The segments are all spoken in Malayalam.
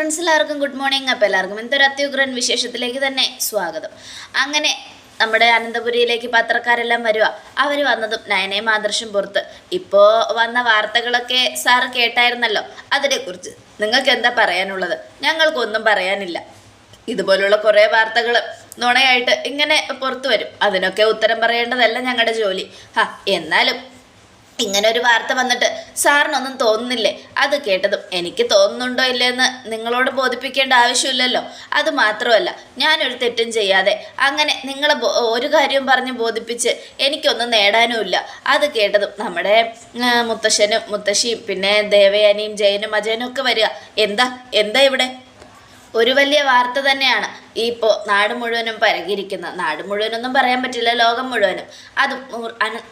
ഫ്രണ്ട്സ് എല്ലാവർക്കും ഗുഡ് മോർണിംഗ് അപ്പോൾ എല്ലാവർക്കും എന്തൊരു അത്യുഗ്രൻ വിശേഷത്തിലേക്ക് തന്നെ സ്വാഗതം. അങ്ങനെ നമ്മുടെ അനന്തപുരിയിലേക്ക് പത്രക്കാരെല്ലാം വരിക അവർ വന്നതും നയനയും ആദർശം പുറത്ത്. ഇപ്പോൾ വന്ന വാർത്തകളൊക്കെ സാറ് കേട്ടായിരുന്നല്ലോ. അതിനെക്കുറിച്ച് നിങ്ങൾക്ക് എന്താ പറയാനുള്ളത്? ഞങ്ങൾക്കൊന്നും പറയാനില്ല. ഇതുപോലുള്ള കുറേ വാർത്തകൾ നുണയായിട്ട് ഇങ്ങനെ പുറത്തു വരും. അതിനൊക്കെ ഉത്തരം പറയേണ്ടതല്ല ഞങ്ങളുടെ ജോലി. ഹാ എന്നാലും ഇങ്ങനെ ഒരു വാർത്ത വന്നിട്ട് സാറിനൊന്നും തോന്നുന്നില്ലേ? അത് കേട്ടതും എനിക്ക് തോന്നുന്നുണ്ടോ ഇല്ലയെന്ന് നിങ്ങളോട് ബോധിപ്പിക്കേണ്ട ആവശ്യമില്ലല്ലോ. അത് മാത്രമല്ല ഞാനൊരു തെറ്റും ചെയ്യാതെ അങ്ങനെ നിങ്ങളെ ഒരു കാര്യവും പറഞ്ഞ് ബോധിപ്പിച്ച് എനിക്കൊന്നും നേടാനുമില്ല. അത് കേട്ടതും നമ്മുടെ മുത്തശ്ശനും മുത്തശ്ശിയും പിന്നെ ദേവയാനിയും ജയനും അജയനും ഒക്കെ വരിക. എന്താ എന്താ ഇവിടെ? ഒരു വലിയ വാർത്ത തന്നെയാണ്. ഈ ഇപ്പോൾ നാട് മുഴുവനും പരകിയിരിക്കുന്നത് നാട് മുഴുവനൊന്നും പറയാൻ പറ്റില്ല ലോകം മുഴുവനും. അത്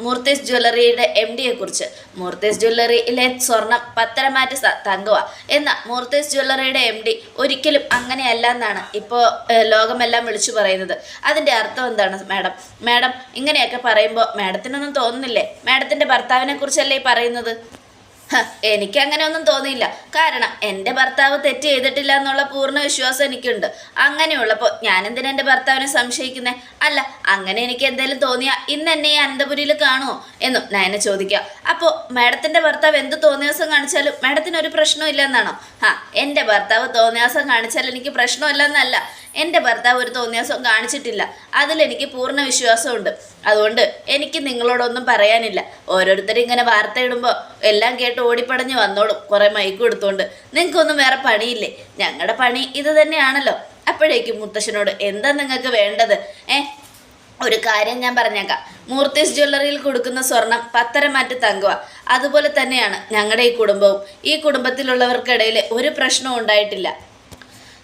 മൂർത്തീസ് ജ്വല്ലറിയുടെ എം ഡിയെ കുറിച്ച് മൂർത്തീസ് ജ്വല്ലറിയിലെ സ്വർണം പത്തരമാറ്റ് തങ്കുക എന്ന മൂർത്തീസ് ജ്വല്ലറിയുടെ എം ഡി ഒരിക്കലും അങ്ങനെയല്ല എന്നാണ് ഇപ്പോൾ ലോകമെല്ലാം വിളിച്ചു പറയുന്നത്. അതിന്റെ അർത്ഥം എന്താണ് മാഡം? മാഡം ഇങ്ങനെയൊക്കെ പറയുമ്പോൾ മാഡത്തിനൊന്നും തോന്നുന്നില്ലേ? മാഡത്തിന്റെ ഭർത്താവിനെ കുറിച്ചല്ലേ പറയുന്നത്? എനിക്ക് അങ്ങനെ ഒന്നും തോന്നിയില്ല. കാരണം എന്റെ ഭർത്താവ് തെറ്റ് ചെയ്തിട്ടില്ല എന്നുള്ള പൂർണ വിശ്വാസം എനിക്കുണ്ട്. അങ്ങനെയുള്ളപ്പോൾ ഞാൻ എന്തിനാ എന്റെ ഭർത്താവിനെ സംശയിക്കുന്നേ? അല്ല അങ്ങനെ എനിക്ക് എന്തെങ്കിലും തോന്നിയാ ഇന്ന് എന്നെ ഈ അനന്തപുരിയിൽ കാണുമോ എന്നും നയന ചോദിക്കുക. അപ്പോൾ മാഡത്തിന്റെ ഭർത്താവ് എന്ത് തോന്നിയാസം കാണിച്ചാലും മാഡത്തിന് ഒരു പ്രശ്നമില്ല എന്നാണോ ആ എന്റെ ഭർത്താവ് തോന്നിയാസം കാണിച്ചാൽ എനിക്ക് പ്രശ്നമില്ല എന്നല്ല എന്റെ ഭർത്താവ് ഒരു തോന്നിയാസം കാണിച്ചിട്ടില്ല. അതിലെനിക്ക് പൂർണ വിശ്വാസമുണ്ട്. അതുകൊണ്ട് എനിക്ക് നിങ്ങളോടൊന്നും പറയാനില്ല. ഓരോരുത്തരും ഇങ്ങനെ വാർത്ത ഇടുമ്പോൾ എല്ലാം കേട്ട് ഓടിപ്പടഞ്ഞ് വന്നോളും. കുറേ മൈക്ക് എടുത്തുകൊണ്ട് നിങ്ങൾക്കൊന്നും വേറെ പണിയില്ലേ? ഞങ്ങളുടെ പണി ഇത് തന്നെയാണല്ലോ. അപ്പോഴേക്കും മുത്തശ്ശനോട് എന്താ നിങ്ങൾക്ക് വേണ്ടത്? ഏ ഒരു കാര്യം ഞാൻ പറഞ്ഞേക്കാം. മൂർത്തീസ് ജ്വല്ലറിയിൽ കൊടുക്കുന്ന സ്വർണം പത്തരമാറ്റ് തങ്കുക അതുപോലെ തന്നെയാണ് ഞങ്ങളുടെ ഈ കുടുംബവും. ഈ കുടുംബത്തിലുള്ളവർക്കിടയിൽ ഒരു പ്രശ്നവും ഉണ്ടായിട്ടില്ല.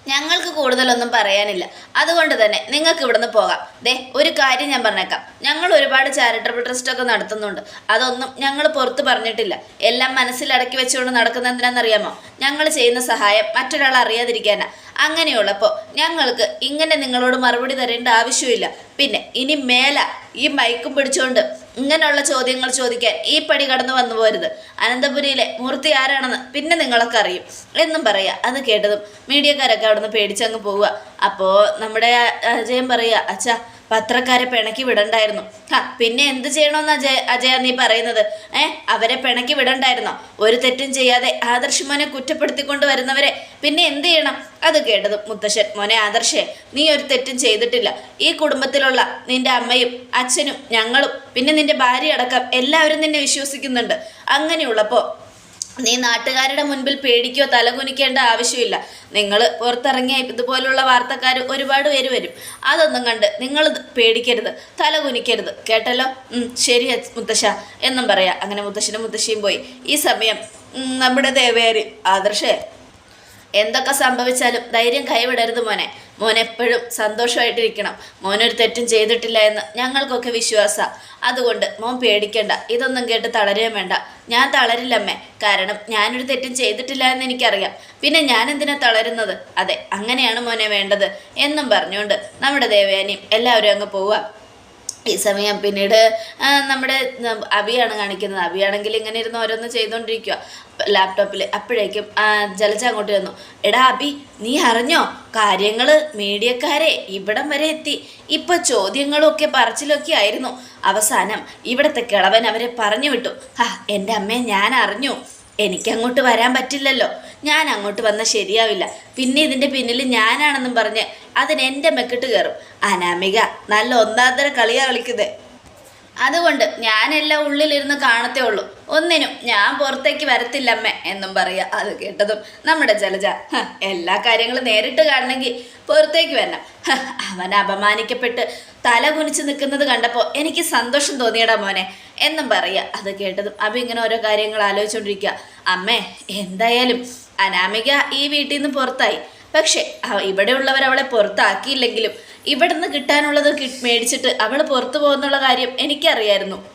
ഞങ്ങൾക്ക് കൂടുതലൊന്നും പറയാനില്ല. അതുകൊണ്ട് തന്നെ നിങ്ങൾക്ക് ഇവിടുന്ന് പോകാം. ദേ ഒരു കാര്യം ഞാൻ പറഞ്ഞേക്കാം. ഞങ്ങൾ ഒരുപാട് ചാരിറ്റബിൾ ട്രസ്റ്റ് ഒക്കെ നടത്തുന്നുണ്ട്. അതൊന്നും ഞങ്ങൾ പുറത്ത് പറഞ്ഞിട്ടില്ല. എല്ലാം മനസ്സിലടക്കി വെച്ചുകൊണ്ട് നടക്കുന്ന എന്തിനാണെന്നറിയാമോ? ഞങ്ങൾ ചെയ്യുന്ന സഹായം മറ്റൊരാൾ അറിയാതിരിക്കാനാ. അങ്ങനെയുള്ളപ്പോൾ ഞങ്ങൾക്ക് ഇങ്ങനെ നിങ്ങളോട് മറുപടി തരേണ്ട ആവശ്യമില്ല. പിന്നെ ഇനി മേല ഈ മയക്കും പിടിച്ചുകൊണ്ട് ഇങ്ങനെയുള്ള ചോദ്യങ്ങൾ ചോദിക്കാൻ ഈ പടി കടന്നു വന്നു പോരുത്. അനന്തപുരിയിലെ മൂർത്തി ആരാണെന്ന് പിന്നെ നിങ്ങളൊക്കെ അറിയും. എന്നും പറയാ. അത് കേട്ടതും മീഡിയക്കാരൊക്കെ അവിടുന്ന് പേടിച്ചങ്ങ് പോവുക. അപ്പോൾ നമ്മുടെ അജയൻ പറയുക അച്ഛാ പത്രക്കാരെ പിണക്കി വിടണ്ടായിരുന്നു. ഹാ പിന്നെ എന്ത് ചെയ്യണമെന്ന് അജയ അജയ നീ പറയുന്നത്? ഏ അവരെ പിണക്കി വിടണ്ടായിരുന്നോ? ഒരു തെറ്റും ചെയ്യാതെ ആദർശ് മോനെ കുറ്റപ്പെടുത്തിക്കൊണ്ട് വരുന്നവരെ പിന്നെ എന്ത് ചെയ്യണം? അത് കേട്ടത് മുത്തശ്ശൻ മോനെ ആദർശേ നീ ഒരു തെറ്റും ചെയ്തിട്ടില്ല. ഈ കുടുംബത്തിലുള്ള നിന്റെ അമ്മയും അച്ഛനും ഞങ്ങളും പിന്നെ നിന്റെ ഭാര്യ അടക്കം എല്ലാവരും നിന്നെ വിശ്വസിക്കുന്നുണ്ട്. അങ്ങനെയുള്ളപ്പോൾ നീ നാട്ടുകാരുടെ മുൻപിൽ പേടിക്കോ തലകുനിക്കേണ്ട ആവശ്യമില്ല. നിങ്ങൾ പുറത്തിറങ്ങിയ ഇതുപോലുള്ള വാർത്തക്കാർ ഒരുപാട് പേര് വരും. അതൊന്നും കണ്ട് നിങ്ങൾ പേടിക്കരുത് തലകുനിക്കരുത്. കേട്ടല്ലോ? ശരി മുത്തശ്ശ. എന്നും പറയാം. അങ്ങനെ മുത്തശ്ശനും മുത്തശ്ശിയും പോയി. ഈ സമയം നമ്മുടെ ദേവേരി ആദർശേ. എന്തൊക്കെ സംഭവിച്ചാലും ധൈര്യം കൈവിടരുത് മോനെ. മോൻ എപ്പോഴും സന്തോഷമായിട്ടിരിക്കണം. മോനൊരു തെറ്റും ചെയ്തിട്ടില്ല എന്ന് ഞങ്ങൾക്കൊക്കെ വിശ്വാസമാണ് അതുകൊണ്ട് മോൻ പേടിക്കണ്ട. ഇതൊന്നും കേട്ട് തളരുകയും വേണ്ട. ഞാൻ തളരില്ലമ്മേ. കാരണം ഞാനൊരു തെറ്റും ചെയ്തിട്ടില്ല എന്ന് എനിക്കറിയാം. പിന്നെ ഞാൻ എന്തിനാ തളരുന്നത്? അതെ അങ്ങനെയാണ് മോനെ വേണ്ടത് എന്നും പറഞ്ഞുകൊണ്ട് നമ്മുടെ ദേവയാനിയും എല്ലാവരും അങ്ങ് പോവുക. ഈ സമയം പിന്നീട് നമ്മുടെ അബിയാണ് കാണിക്കുന്നത്. അബിയാണെങ്കിൽ ഇങ്ങനെ ഇരുന്ന് ഓരോന്ന് ചെയ്തുകൊണ്ടിരിക്കുക ലാപ്ടോപ്പിൽ അപ്പോഴേക്കും ജലജ അങ്ങോട്ട് വന്നു. എടാ അബി നീ അറിഞ്ഞോ? കാര്യങ്ങൾ മീഡിയക്കാരെ ഇവിടം വരെ എത്തി. ഇപ്പോൾ ചോദ്യങ്ങളൊക്കെ പറച്ചിലൊക്കെ ആയിരുന്നു. അവസാനം ഇവിടുത്തെ കിളവൻ അവരെ പറഞ്ഞു വിട്ടു. ഹാ എന്റെ അമ്മയെ ഞാൻ അറിഞ്ഞു. എനിക്കങ്ങോട്ട് വരാൻ പറ്റില്ലല്ലോ. ഞാൻ അങ്ങോട്ട് വന്നാൽ ശരിയാവില്ല. പിന്നെ ഇതിന്റെ പിന്നിൽ ഞാനാണെന്നും പറഞ്ഞ് അതിന് എന്റെ മെക്കിട്ട് കയറും. അനാമിക നല്ല ഒന്നാന്തര കളിയാ കളിക്കുന്നത് അതുകൊണ്ട് ഞാനെല്ലാം ഉള്ളിലിരുന്ന് കാണത്തേ ഉള്ളൂ. ഒന്നിനും ഞാൻ പുറത്തേക്ക് വരത്തില്ലമ്മേ എന്നും പറയാ അത് കേട്ടതും നമ്മുടെ ജലജ എല്ലാ കാര്യങ്ങളും നേരിട്ട് കാണണമെങ്കിൽ പുറത്തേക്ക് വരണം. അവൻ അപമാനിക്കപ്പെട്ട് തല കുനിച്ച് നിൽക്കുന്നത് കണ്ടപ്പോൾ എനിക്ക് സന്തോഷം തോന്നിയടാ മോനെ എന്നും പറയാ അത് കേട്ടതും അപ്പം ഇങ്ങനെ ഓരോ കാര്യങ്ങൾ ആലോചിച്ചുകൊണ്ടിരിക്കുക അമ്മേ എന്തായാലും അനാമിക ഈ വീട്ടിൽ നിന്ന് പുറത്തായി. പക്ഷേ ഇവിടെ ഇവിടെയുള്ളവർ അവളെ പുറത്താക്കിയില്ലെങ്കിലും ഇവിടുന്ന് കിട്ടാനുള്ളത് മേടിച്ചിട്ട് അവൾ പുറത്തു പോകുന്നുള്ള കാര്യം എനിക്കറിയായിരുന്നു.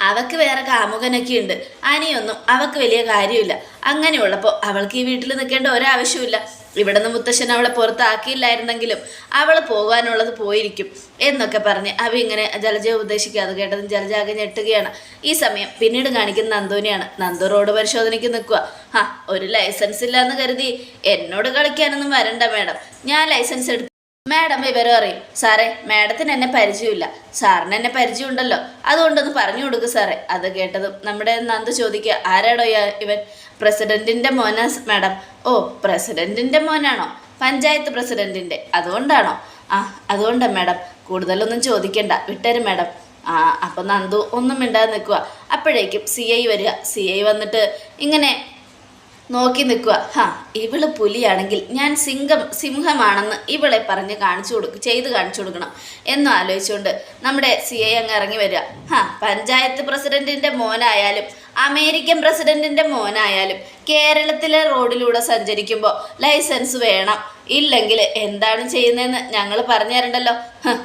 അവക്ക് വേറെ കാമുകനൊക്കെ ഉണ്ട്. അനിയൊന്നും അവക്ക് വലിയ കാര്യമില്ല. അങ്ങനെയുള്ളപ്പോൾ അവൾക്ക് ഈ വീട്ടിൽ നിൽക്കേണ്ട ഒരാവശ്യമില്ല ഇവിടുന്ന് മുത്തശ്ശൻ അവളെ പുറത്താക്കിയില്ലായിരുന്നെങ്കിലും അവൾ പോകാനുള്ളത് പോയിരിക്കും എന്നൊക്കെ പറഞ്ഞ് അവ ഇങ്ങനെ ജലജയെ ഉപദേശിക്കാതെ കേട്ടതും ജലജ ആകെ ഞെട്ടുകയാണ്. ഈ സമയം പിന്നീട് കാണിക്കുന്ന നന്ദുവിനെയാണ്. നന്ദു റോഡ് പരിശോധനയ്ക്ക് നിൽക്കുക. ആ ഒരു ലൈസൻസ് ഇല്ലാന്ന് കരുതി. എന്നോട് കളിക്കാനൊന്നും വരണ്ട മാഡം. ഞാൻ ലൈസൻസ് എടുത്തു മാഡം വിവരം അറിയും സാറേ മാഡത്തിന് എന്നെ പരിചയമില്ല. സാറിന് എന്നെ പരിചയമുണ്ടല്ലോ. അതുകൊണ്ടൊന്ന് പറഞ്ഞു കൊടുക്ക് സാറേ. അത് കേട്ടതും നമ്മുടെ നന്ദു ചോദിക്കുക ആരാടോ ഇവൻ? പ്രസിഡന്റിന്റെ മോനാ മാഡം. ഓ പ്രസിഡന്റിന്റെ മോനാണോ? പഞ്ചായത്ത് പ്രസിഡന്റിന്റെ. അതുകൊണ്ടാണോ? ആ അതുകൊണ്ടാ മാഡം. കൂടുതലൊന്നും ചോദിക്കണ്ട. വിട്ടരും മാഡം. ആ അപ്പം നന്ദു ഒന്നും മിണ്ടാതെ നിൽക്കുക അപ്പോഴേക്കും സി ഐ വരിക. സി ഐ വന്നിട്ട് ഇങ്ങനെ നോക്കി നിൽക്കുക. ഹാ ഇവൾ പുലിയാണെങ്കിൽ ഞാൻ സിംഹം സിംഹമാണെന്ന് ഇവളെ പറഞ്ഞ് കാണിച്ചു കൊടുക്കും ചെയ്ത് കാണിച്ചു കൊടുക്കണം എന്നും ആലോചിച്ചുകൊണ്ട് നമ്മുടെ സി ഐ അങ്ങ് ഇറങ്ങി വരിക. ഹാ പഞ്ചായത്ത് പ്രസിഡന്റിന്റെ മോനായാലും അമേരിക്കൻ പ്രസിഡന്റിന്റെ മോനായാലും കേരളത്തിലെ റോഡിലൂടെ സഞ്ചരിക്കുമ്പോൾ ലൈസൻസ് വേണം. ഇല്ലെങ്കിൽ എന്താണ് ചെയ്യുന്നതെന്ന് ഞങ്ങൾ പറഞ്ഞു തരണ്ടല്ലോ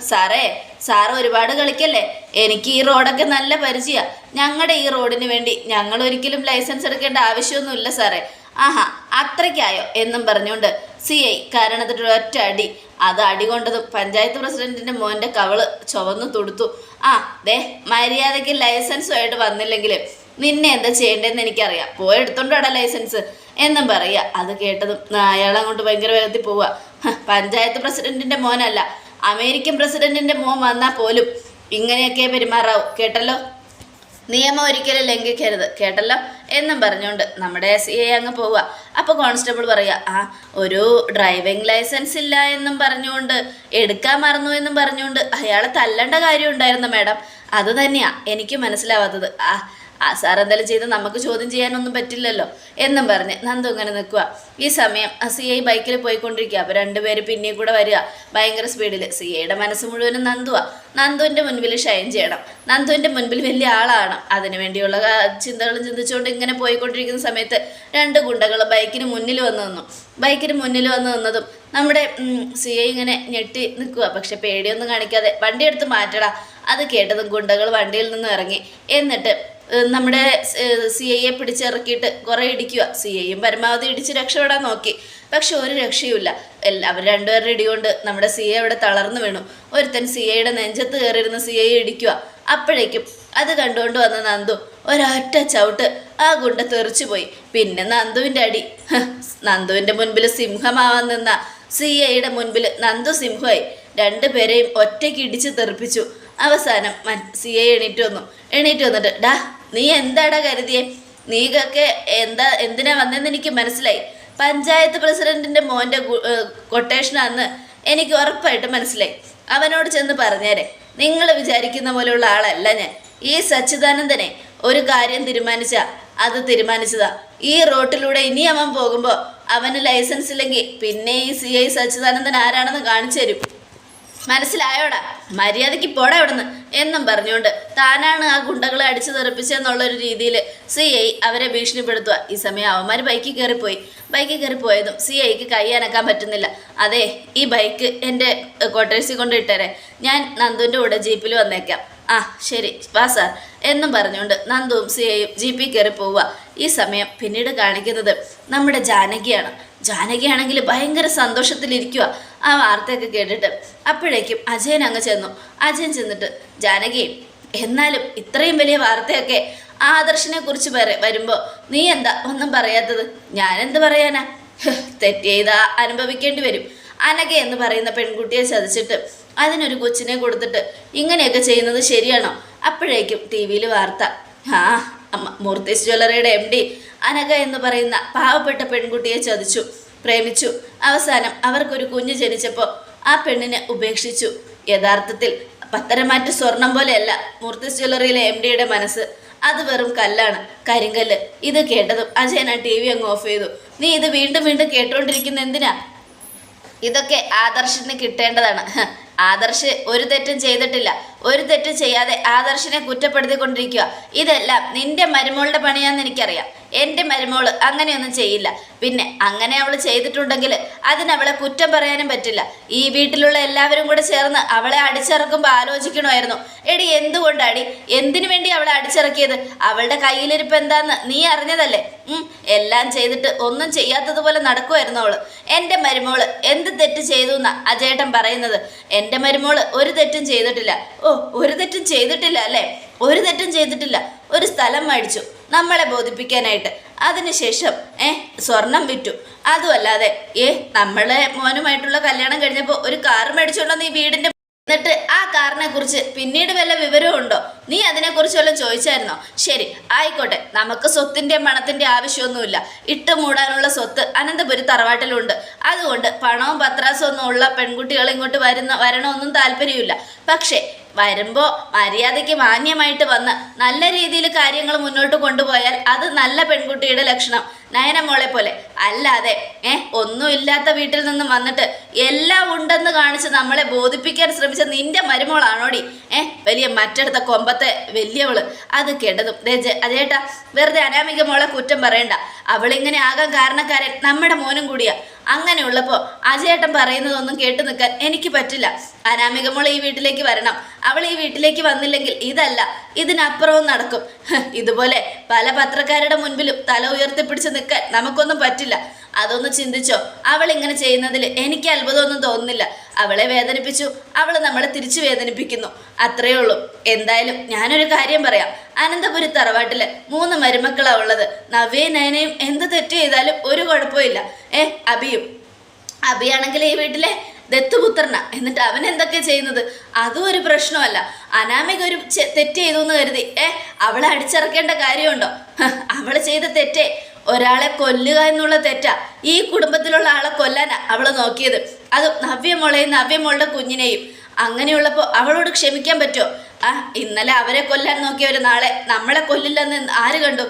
സാറേ സാറ് ഒരുപാട് കളിക്കല്ലേ? എനിക്ക് ഈ റോഡൊക്കെ നല്ല പരിചയമാണ് ഞങ്ങളുടെ ഈ റോഡിന് വേണ്ടി ഞങ്ങൾ ഒരിക്കലും ലൈസൻസ് എടുക്കേണ്ട ആവശ്യമൊന്നുമില്ല സാറേ. ആഹാ അത്രയ്ക്കായോ എന്നും പറഞ്ഞുകൊണ്ട് സി ഐ കാരണത്തിന്റെ ഒറ്റ അടി. അത് അടി കൊണ്ടതും പഞ്ചായത്ത് പ്രസിഡന്റിന്റെ മോന്റെ കവൾ ചുവന്നു തൊടുത്തു. ആ ദേ മര്യാദയ്ക്ക് ലൈസൻസുമായിട്ട് വന്നില്ലെങ്കിൽ നിന്നെ എന്താ ചെയ്യേണ്ടതെന്ന് എനിക്കറിയാം. പോയി എടുത്തോണ്ടോടാ ലൈസൻസ്. എന്നും പറയുക. അത് കേട്ടതും അയാൾ അങ്ങോട്ട് ഭയങ്കര വേഗത്തിൽ പോവുക. പഞ്ചായത്ത് പ്രസിഡന്റിന്റെ മോനല്ല. അമേരിക്കൻ പ്രസിഡന്റിന്റെ മോൻ വന്നാൽ പോലും ഇങ്ങനെയൊക്കെ പെരുമാറാവും. കേട്ടല്ലോ? നിയമം ഒരിക്കലും ലംഘിക്കരുത്. കേട്ടല്ലോ? എന്നും പറഞ്ഞുകൊണ്ട് നമ്മുടെ സി ഐ അങ്ങ് പോവുക. അപ്പോൾ കോൺസ്റ്റബിൾ പറയുക ആ ഒരു ഡ്രൈവിംഗ് ലൈസൻസ് ഇല്ല എന്നും പറഞ്ഞുകൊണ്ട് എടുക്കാൻ മറന്നു എന്നും പറഞ്ഞുകൊണ്ട് അയാളെ തല്ലേണ്ട കാര്യം ഉണ്ടായിരുന്നു മാഡം. അത് തന്നെയാ എനിക്ക് മനസ്സിലാവാത്തത്. ആ ആ സാർ എന്തായാലും ചെയ്ത് നമുക്ക് ചോദ്യം ചെയ്യാനൊന്നും പറ്റില്ലല്ലോ എന്നും പറഞ്ഞ് നന്ദു ഇങ്ങനെ നിൽക്കുക. ഈ സമയം സി ഐ ബൈക്കിൽ പോയിക്കൊണ്ടിരിക്കുക. അപ്പോൾ രണ്ടുപേര് പിന്നെയും കൂടെ വരിക. ഭയങ്കര സ്പീഡിൽ സി ഐയുടെ മനസ്സ് മുഴുവനും നന്ദുവാ. നന്ദുവിന്റെ മുൻപിൽ ഷൈൻ ചെയ്യണം. നന്ദുവിന്റെ മുൻപിൽ വലിയ ആളാണ് അതിനു വേണ്ടിയുള്ള ചിന്തകളും ചിന്തിച്ചുകൊണ്ട് ഇങ്ങനെ പോയിക്കൊണ്ടിരിക്കുന്ന സമയത്ത് രണ്ട് ഗുണ്ടകൾ ബൈക്കിന് മുന്നിൽ വന്ന് നിന്നു. ബൈക്കിന് മുന്നിൽ വന്ന് നിന്നതും നമ്മുടെ സി ഐ ഇങ്ങനെ ഞെട്ടി നിൽക്കുക. പക്ഷെ പേടിയൊന്നും കാണിക്കാതെ വണ്ടി എടുത്ത് മാറ്റടാ. അത് കേട്ടതും ഗുണ്ടകൾ വണ്ടിയിൽ നിന്നും ഇറങ്ങി. എന്നിട്ട് നമ്മുടെ സി ഐയെ പിടിച്ചിറക്കിയിട്ട് കുറേ ഇടിക്കുക സി ഐയും പരമാവധി ഇടിച്ച് രക്ഷപ്പെടാൻ നോക്കി. പക്ഷെ ഒരു രക്ഷയുമില്ല. അവർ രണ്ടുപേരുടെ ഇടികൊണ്ട് നമ്മുടെ സി ഐ അവിടെ തളർന്നു വീണു. ഒരുത്തൻ സി ഐയുടെ നെഞ്ചത്ത് കയറിയിരുന്ന സി ഐ ഇടിക്കുക അപ്പോഴേക്കും അത് കണ്ടുകൊണ്ട് വന്ന നന്ദു ഒരൊറ്റ ചവിട്ട് ആ ഗുണ്ട തെറിച്ചു പോയി. പിന്നെ നന്ദുവിന്റെ അടി. നന്ദുവിന്റെ മുൻപിൽ സിംഹമാവാൻ നിന്ന സി ഐയുടെ മുൻപിൽ നന്ദു സിംഹമായി. രണ്ടുപേരെയും ഒറ്റയ്ക്ക് ഇടിച്ച് തെറിപ്പിച്ചു. അവസാനം സി ഐ എണീറ്റ് വന്നു. എണീറ്റ് വന്നിട്ട് ഡാ നീ എന്താടാ കരുതിയേ? നീകൊക്കെ എന്താ എന്തിനാ വന്നതെന്ന് എനിക്ക് മനസ്സിലായി. പഞ്ചായത്ത് പ്രസിഡന്റിന്റെ മോന്റെ കൊട്ടേഷനാന്ന് എനിക്ക് ഉറപ്പായിട്ട് മനസ്സിലായി. അവനോട് ചെന്ന് പറഞ്ഞേരെ. നിങ്ങൾ വിചാരിക്കുന്ന പോലെയുള്ള ആളല്ല ഞാൻ. ഈ സച്ചിദാനന്ദനെ ഒരു കാര്യം തീരുമാനിച്ച അത് തീരുമാനിച്ചതാ. ഈ റോട്ടിലൂടെ ഇനി അവൻ പോകുമ്പോൾ അവന് ലൈസൻസ് ഇല്ലെങ്കിൽ പിന്നെ ഈ സി ഐ സച്ചിദാനന്ദൻ ആരാണെന്ന് കാണിച്ചു തരും. മനസ്സിലായോടാ? മര്യാദയ്ക്ക് പോടാ അവിടുന്ന് എന്നും പറഞ്ഞുകൊണ്ട് താനാണ് ആ ഗുണ്ടകളെ അടിച്ചു തെറിപ്പിച്ചെന്നുള്ളൊരു രീതിയിൽ സി ഐ അവരെ ഭീഷണിപ്പെടുത്തുക ഈ സമയം അവന്മാർ ബൈക്കിൽ കയറിപ്പോയി. ബൈക്കിൽ കയറിപ്പോയതും സി ഐക്ക് കൈ അനക്കാൻ പറ്റുന്നില്ല. അതെ ഈ ബൈക്ക് എന്റെ ക്വാർട്ടേഴ്സിൽ കൊണ്ട് ഇട്ടേരെ. ഞാൻ നന്ദുവിന്റെ കൂടെ ജീപ്പിൽ വന്നേക്കാം. ആ ശരി. വാ സാർ. എന്നും പറഞ്ഞുകൊണ്ട് നന്ദുവും സി ഐയും ജീപ്പിൽ കയറി പോവുക ഈ സമയം പിന്നീട് കാണിക്കുന്നത് നമ്മുടെ ജാനകിയാണ്. ജാനകിയാണെങ്കിൽ ഭയങ്കര സന്തോഷത്തിലിരിക്കുക ആ വാർത്തയൊക്കെ കേട്ടിട്ട് അപ്പോഴേക്കും അജയൻ അങ്ങ് ചെന്നു. അജയൻ ചെന്നിട്ട് ജാനകി എന്നാലും ഇത്രയും വലിയ വാർത്തയൊക്കെ ആദർശിനെ കുറിച്ച് വരുമ്പോൾ നീ എന്താ ഒന്നും പറയാത്തത്? ഞാനെന്ത് പറയാനാ? തെറ്റ് ചെയ്താ അനുഭവിക്കേണ്ടി വരും. അനഘ എന്ന് പറയുന്ന പെൺകുട്ടിയെ ചതിച്ചിട്ട് അതിനൊരു കൊച്ചിനെ കൊടുത്തിട്ട് ഇങ്ങനെയൊക്കെ ചെയ്യുന്നത് ശരിയാണോ? അപ്പോഴേക്കും ടി വിയിൽ വാർത്ത. ആ അമ്മ മൂർത്തീസ് ജ്വല്ലറിയുടെ എം ഡി അനഘ എന്ന് പറയുന്ന പാവപ്പെട്ട പെൺകുട്ടിയെ ചതിച്ചു. പ്രേമിച്ചു. അവസാനം അവർക്കൊരു കുഞ്ഞ് ജനിച്ചപ്പോൾ ആ പെണ്ണിനെ ഉപേക്ഷിച്ചു. യഥാർത്ഥത്തിൽ പത്തരമാറ്റ സ്വർണം പോലെയല്ല മൂർത്തി ജ്വല്ലറിയിലെ എം ഡിയുടെ മനസ്സ്. അത് വെറും കല്ലാണ് കരിങ്കല്ല്. ഇത് കേട്ടതും അജയൻ ആ ടി വി അങ്ങ് ഓഫ് ചെയ്തു. നീ ഇത് വീണ്ടും വീണ്ടും കേട്ടുകൊണ്ടിരിക്കുന്ന എന്തിനാ? ഇതൊക്കെ ആദർശിന് കിട്ടേണ്ടതാണ്. ആദർശ് ഒരു തെറ്റും ചെയ്തിട്ടില്ല. ഒരു തെറ്റും ചെയ്യാതെ ആദർശിനെ കുറ്റപ്പെടുത്തിക്കൊണ്ടിരിക്കുക ഇതെല്ലാം നിന്റെ മരുമോളുടെ പണിയാന്ന് എനിക്കറിയാം. എന്റെ മരുമോൾ അങ്ങനെയൊന്നും ചെയ്യില്ല. പിന്നെ അങ്ങനെ അവൾ ചെയ്തിട്ടുണ്ടെങ്കിൽ അതിനവളെ കുറ്റം പറയാനും പറ്റില്ല. ഈ വീട്ടിലുള്ള എല്ലാവരും കൂടെ ചേർന്ന് അവളെ അടിച്ചിറക്കുമ്പോൾ ആലോചിക്കണമായിരുന്നു. എടി എന്തുകൊണ്ടാടി? എന്തിനു വേണ്ടി അവളെ അടിച്ചിറക്കിയത്? അവളുടെ കയ്യിലിരിപ്പ് എന്താന്ന് നീ അറിഞ്ഞതല്ലേ? എല്ലാം ചെയ്തിട്ട് ഒന്നും ചെയ്യാത്തതുപോലെ നടക്കുമായിരുന്നു അവൾ. എന്റെ മരുമോൾ എന്ത് തെറ്റ് ചെയ്തു എന്നാ അജേട്ടൻ പറയുന്നത്? എന്റെ മരുമോൾ ഒരു തെറ്റും ചെയ്തിട്ടില്ല. ഓ ഒരു തെറ്റും ചെയ്തിട്ടില്ല അല്ലേ? ഒരു തെറ്റും ചെയ്തിട്ടില്ല. ഒരു സ്ഥലം മേടിച്ചു. നമ്മളെ ബോധിപ്പിക്കാനായിട്ട്. അതിനുശേഷം ഏ സ്വർണം വിറ്റു. അതുമല്ലാതെ ഏ നമ്മളെ മോനുമായിട്ടുള്ള കല്യാണം കഴിഞ്ഞപ്പോൾ ഒരു കാർ മേടിച്ചുകൊണ്ടോ ഈ വീടിന്റെ എന്നിട്ട് ആ കാറിനെ കുറിച്ച് പിന്നീട് വല്ല വിവരവും ഉണ്ടോ? നീ അതിനെക്കുറിച്ച് വല്ലതും ചോദിച്ചായിരുന്നോ? ശരി ആയിക്കോട്ടെ. നമുക്ക് സ്വത്തിന്റെ പണത്തിന്റെ ആവശ്യമൊന്നുമില്ല. ഇട്ട് മൂടാനുള്ള സ്വത്ത് അനന്തപുരി തറവാട്ടിലുണ്ട്. അതുകൊണ്ട് പണവും പത്രാസും ഒന്നും ഉള്ള പെൺകുട്ടികൾ ഇങ്ങോട്ട് വരുന്ന വരണമെന്നും താല്പര്യമില്ല പക്ഷേ വരുമ്പോൾ മര്യാദയ്ക്ക് മാന്യമായിട്ട് വന്ന് നല്ല രീതിയിൽ കാര്യങ്ങൾ മുന്നോട്ട് കൊണ്ടുപോയാൽ അത് നല്ല പെൺകുട്ടിയുടെ ലക്ഷണം. നയന മോളെ പോലെ. അല്ലാതെ ഏ ഒന്നുമില്ലാത്ത വീട്ടിൽ നിന്നും വന്നിട്ട് എല്ലാം ഉണ്ടെന്ന് കാണിച്ച് നമ്മളെ ബോധിപ്പിക്കാൻ ശ്രമിച്ച നിന്റെ മരുമോളാണോടി? ഏ വലിയ മറ്റടുത്ത കൊമ്പത്തെ വലിയവൾ. അത് കേട്ടതും. അതേട്ടാ വെറുതെ അനാമിക മോളെ കുറ്റം പറയണ്ട. അവളിങ്ങനെ ആകാൻ കാരണക്കാരൻ നമ്മുടെ മോനും കൂടിയാ. അങ്ങനെയുള്ളപ്പോൾ അജയേട്ടൻ പറയുന്നതൊന്നും കേട്ടു നിൽക്കാൻ എനിക്ക് പറ്റില്ല. അനാമിക മോൾ ഈ വീട്ടിലേക്ക് വരണം. അവൾ ഈ വീട്ടിലേക്ക് വന്നില്ലെങ്കിൽ ഇതല്ല ഇതിനപ്പുറവും നടക്കും. ഇതുപോലെ പല പത്രക്കാരുടെ മുൻപിലും തല ഉയർത്തിപ്പിടിച്ച് നിൽക്കാൻ നമുക്കൊന്നും പറ്റില്ല. അതൊന്ന് ചിന്തിച്ചോ? അവൾ ഇങ്ങനെ ചെയ്യുന്നതിൽ എനിക്ക് അത്ഭുതമൊന്നും തോന്നുന്നില്ല. അവളെ വേദനിപ്പിച്ചു. അവൾ നമ്മളെ തിരിച്ചു വേദനിപ്പിക്കുന്നു. അത്രയേ ഉള്ളൂ. എന്തായാലും ഞാനൊരു കാര്യം പറയാം. അനന്തപുരി തറവാട്ടിൽ മൂന്ന് മരുമക്കളാ ഉള്ളത്. നവ്യയും നയനയും എന്ത് തെറ്റ് ചെയ്താലും ഒരു കുഴപ്പമില്ല ഏ അബിയും? അബിയാണെങ്കിൽ ഈ വീട്ടിലെ ദത്തുപുത്രന. എന്നിട്ട് അവൻ എന്തൊക്കെ ചെയ്യുന്നത്? അതും ഒരു പ്രശ്നമല്ല. അനാമിക ഒരു തെറ്റ് ചെയ്തു എന്ന് കരുതി. ഏ അവളെ അടിച്ചിറക്കേണ്ട കാര്യമുണ്ടോ? അവൾ ചെയ്ത തെറ്റേ. ഒരാളെ കൊല്ലുക എന്നുള്ള തെറ്റാ. ഈ കുടുംബത്തിലുള്ള ആളെ കൊല്ലാനാ അവൾ നോക്കിയത്. അതും നവ്യമോളെയും നവ്യമോളുടെ കുഞ്ഞിനെയും. അങ്ങനെയുള്ളപ്പോൾ അവളോട് ക്ഷമിക്കാൻ പറ്റുമോ ആ ഇന്നലെ അവരെ കൊല്ലാൻ നോക്കിയവർ നാളെ നമ്മളെ കൊല്ലില്ലെന്ന് ആര് കണ്ടു?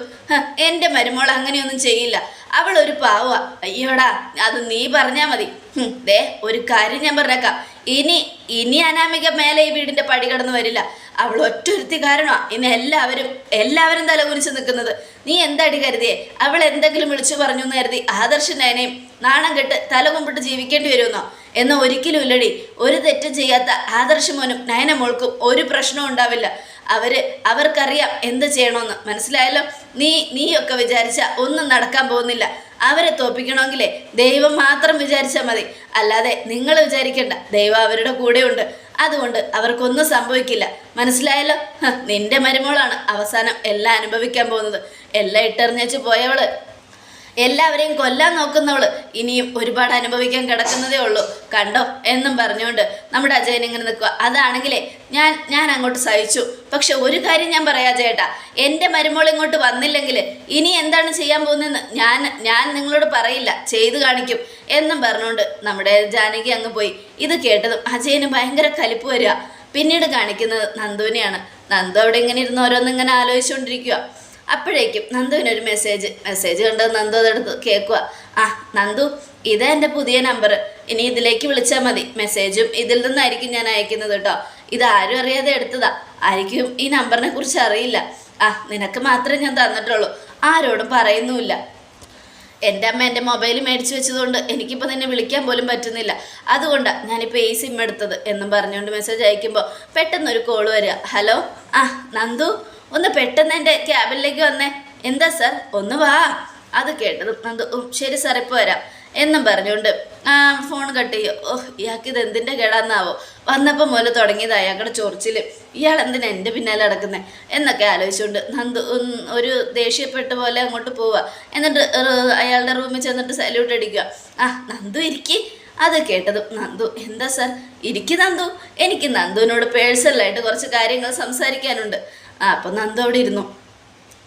എന്റെ മരുമോൾ അങ്ങനെയൊന്നും ചെയ്യില്ല. അവളൊരു പാവ അയ്യോടാ അത് നീ പറഞ്ഞാൽ മതി. ദേ ഒരു കാര്യം ഞാൻ പറഞ്ഞേക്കാം. ഇനി ഇനി അനാമിക മേലെ ഈ വീടിന്റെ പടി കടന്നു വരില്ല. അവൾ ഒറ്റൊരുത്തി കാരണമാണ് ഇനി എല്ലാവരും എല്ലാവരും തലകുനിച്ച് നിൽക്കുന്നത്. നീ എന്താടി കരുതിയേ? അവൾ എന്തെങ്കിലും വിളിച്ചു പറഞ്ഞു എന്ന് കരുതി ആദർശനേനെയും നാണം കെട്ട് തല കുമ്പിട്ട് ജീവിക്കേണ്ടി വരുമെന്നോ? എന്ന് ഒരിക്കലും ഇല്ലടി. ഒരു തെറ്റും ചെയ്യാത്ത ആദർശ മോനും നയന മോൾക്കും ഒരു പ്രശ്നവും ഉണ്ടാവില്ല. അവർ അവർക്കറിയാം എന്ത് ചെയ്യണമെന്ന് മനസ്സിലായല്ലോ? നീ നീയൊക്കെ വിചാരിച്ച ഒന്നും നടക്കാൻ പോകുന്നില്ല. അവരെ തോപ്പിക്കണമെങ്കിൽ ദൈവം മാത്രം വിചാരിച്ചാൽ മതി. അല്ലാതെ നിങ്ങൾ വിചാരിക്കണ്ട. ദൈവം അവരുടെ കൂടെയുണ്ട്. അതുകൊണ്ട് അവർക്കൊന്നും സംഭവിക്കില്ല. മനസ്സിലായല്ലോ? നിന്റെ മരുമോളാണ് അവസാനം എല്ലാം അനുഭവിക്കാൻ പോകുന്നത്. എല്ലാം ഇട്ടെറിഞ്ഞേച്ച് പോയവൾ. എല്ലാവരെയും കൊല്ലാൻ നോക്കുന്നവൾ ഇനിയും ഒരുപാട് അനുഭവിക്കാൻ കിടക്കുന്നതേ ഉള്ളൂ. കണ്ടോ? എന്നും പറഞ്ഞുകൊണ്ട് നമ്മുടെ അജയൻ ഇങ്ങനെ നിൽക്കുക. അതാണെങ്കിലേ ഞാൻ ഞാൻ അങ്ങോട്ട് സഹിച്ചു. പക്ഷെ ഒരു കാര്യം ഞാൻ പറയാ ചേട്ടാ എന്റെ മരുമോൾ ഇങ്ങോട്ട് വന്നില്ലെങ്കിൽ ഇനി എന്താണ് ചെയ്യാൻ പോകുന്നതെന്ന് ഞാൻ ഞാൻ നിങ്ങളോട് പറയില്ല. ചെയ്തു കാണിക്കും. എന്നും പറഞ്ഞുകൊണ്ട് നമ്മുടെ ജാനകി അങ്ങ് പോയി. ഇത് കേട്ടതും അജയന് ഭയങ്കര കലിപ്പ് വരിക. പിന്നീട് കാണിക്കുന്നത് നന്ദുവിനെയാണ്. നന്ദു അവിടെ ഇങ്ങനെ ഇരുന്ന് ഓരോന്നിങ്ങനെ ആലോചിച്ചുകൊണ്ടിരിക്കുക. അപ്പോഴേക്കും നന്ദുവിനൊരു മെസ്സേജ് മെസ്സേജ് കണ്ടത് നന്ദു അതെടുത്ത് കേൾക്കുക ആ നന്ദു ഇതാ എന്റെ പുതിയ നമ്പർ ഇനി ഇതിലേക്ക് വിളിച്ചാൽ മതി. മെസ്സേജും ഇതിൽ നിന്നായിരിക്കും ഞാൻ അയക്കുന്നത് കേട്ടോ ഇത് ആരും അറിയാതെ എടുത്തതാ. ആയിരിക്കും ഈ നമ്പറിനെ കുറിച്ച് അറിയില്ല. ആ നിനക്ക് മാത്രമേ ഞാൻ തന്നിട്ടുള്ളൂ. ആരോടും പറയുന്നുമില്ല. എന്റെ അമ്മ എന്റെ മൊബൈൽ മേടിച്ചു വെച്ചതുകൊണ്ട് എനിക്കിപ്പോൾ നിന്നെ വിളിക്കാൻ പോലും പറ്റുന്നില്ല. അതുകൊണ്ടാണ് ഞാനിപ്പോൾ ഈ സിം എടുത്തത് എന്നും പറഞ്ഞുകൊണ്ട് മെസ്സേജ് അയക്കുമ്പോൾ പെട്ടെന്നൊരു കോൾ വരിക. ഹലോ ആ നന്ദു? ഒന്ന് പെട്ടെന്ന് എന്റെ ക്യാബിനിലേക്ക് വന്നേ. എന്താ സാർ? ഒന്ന് വാ. അത് കേട്ടതും ഉം, ശരി സാർ ഇപ്പോൾ വരാം. എന്നും പറഞ്ഞുകൊണ്ട് ആ ഫോൺ കട്ട് ചെയ്യോ. ഓഹ് ഇയാൾക്ക് ഇത് എന്തിന്റെ കേടാന്നാവോ. വന്നപ്പോൾ മുതൽ തുടങ്ങിയതാ അയാളുടെ ചൊറിച്ചിൽ ഇയാൾ എന്തിനാ എന്റെ പിന്നാലെ നടക്കുന്നത് എന്നൊക്കെ ആലോചിച്ചുകൊണ്ട് നന്ദു ഒരു ദേഷ്യപ്പെട്ട പോലെ അങ്ങോട്ട് പോവുക എന്നിട്ട് അയാളുടെ റൂമിൽ ചെന്നിട്ട് സല്യൂട്ട് അടിക്കുക. ആ നന്ദു ഇരിക്കി. അത് കേട്ടതും നന്ദു എന്താ സാർ? ഇരിക്കി നന്ദു. എനിക്ക് നന്ദുവിനോട് പേഴ്സണലായിട്ട് കുറച്ച് കാര്യങ്ങൾ സംസാരിക്കാനുണ്ട്. ആ അപ്പം നന്ദു അവിടെ ഇരുന്നു.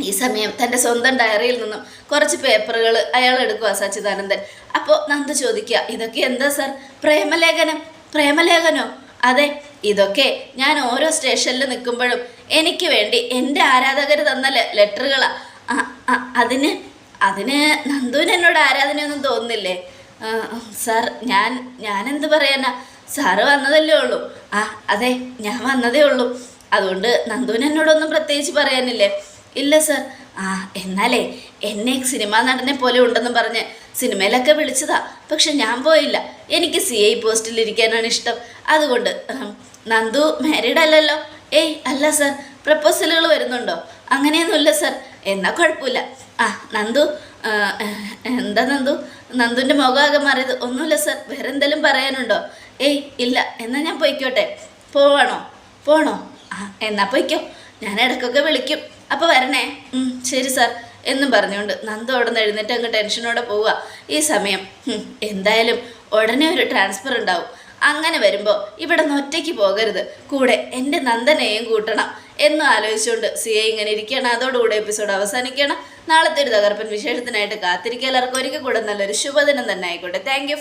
ഈ സമയം തന്റെ സ്വന്തം ഡയറിയിൽ നിന്നും കുറച്ച് പേപ്പറുകൾ അയാൾ എടുക്കുക സച്ചിദാനന്ദൻ. അപ്പോൾ നന്ദു ചോദിക്കുക ഇതൊക്കെ എന്താ സാർ? പ്രേമലേഖനം? പ്രേമലേഖനോ? അതെ ഇതൊക്കെ ഞാൻ ഓരോ സ്റ്റേഷനിൽ നിൽക്കുമ്പോഴും എനിക്ക് വേണ്ടി എന്റെ ആരാധകർ തന്ന ലെറ്ററുകളാ. അതിന് അതിന് നന്ദുവിന് എന്നോട് ആരാധനയൊന്നും തോന്നുന്നില്ലേ? സാർ ഞാൻ ഞാൻ എന്ത് പറയാനാ? സാറ് വന്നതല്ലേ ഉള്ളൂ. ആ അതെ ഞാൻ വന്നതേ ഉള്ളൂ. അതുകൊണ്ട് നന്ദുവിന് എന്നോടൊന്നും പ്രത്യേകിച്ച് പറയാനില്ലേ? ഇല്ല സർ ആ എന്നാലേ എന്നെ സിനിമാ നടനെ പോലെ ഉണ്ടെന്ന് പറഞ്ഞ് സിനിമയിലൊക്കെ വിളിച്ചതാ. പക്ഷെ ഞാൻ പോയില്ല. എനിക്ക് സി ഐ പോസ്റ്റിൽ ഇരിക്കാനാണ് ഇഷ്ടം. അതുകൊണ്ട് നന്ദു മാരീഡ് അല്ലല്ലോ? ഏയ് അല്ല സർ പ്രപ്പോസലുകൾ വരുന്നുണ്ടോ? അങ്ങനെയൊന്നുമില്ല സർ എന്നാ കുഴപ്പമില്ല. ആ നന്ദു എന്താ നന്ദു? നന്ദുവിന്റെ മുഖമാകെ മാറിയത് ഒന്നുമില്ല സർ വേറെ എന്തെങ്കിലും പറയാനുണ്ടോ? ഏയ് ഇല്ല. എന്നാൽ ഞാൻ പോയിക്കോട്ടെ. പോവാണോ? പോണോ? എന്നാ പോയിക്കോ. ഞാൻ ഇടയ്ക്കൊക്കെ വിളിക്കും. അപ്പോൾ വരണേ. ശരി സാർ. എന്നും പറഞ്ഞുകൊണ്ട് നന്ദ ഉടനെ എഴുന്നേറ്റ് അങ്ങ് ടെൻഷനോടെ പോവുക. ഈ സമയം എന്തായാലും ഉടനെ ഒരു ട്രാൻസ്ഫർ ഉണ്ടാവും. അങ്ങനെ വരുമ്പോൾ ഇവിടെ നിന്ന് ഒറ്റയ്ക്ക് പോകരുത്. കൂടെ എന്റെ നന്ദനെയും കൂട്ടണം. എന്നും ആലോചിച്ചുകൊണ്ട് സി എ ഇങ്ങനെ ഇരിക്കുകയാണ്. അതോടുകൂടെ എപ്പിസോഡ് അവസാനിക്കുകയാണ്. നാളത്തെ ഒരു തകർപ്പൻ വിശേഷത്തിനായിട്ട് കാത്തിരിക്കുക. എല്ലാവർക്കും ഒരിക്കൽ കൂടെ നല്ലൊരു ശുഭദിനം തന്നെ ആയിക്കോട്ടെ. താങ്ക്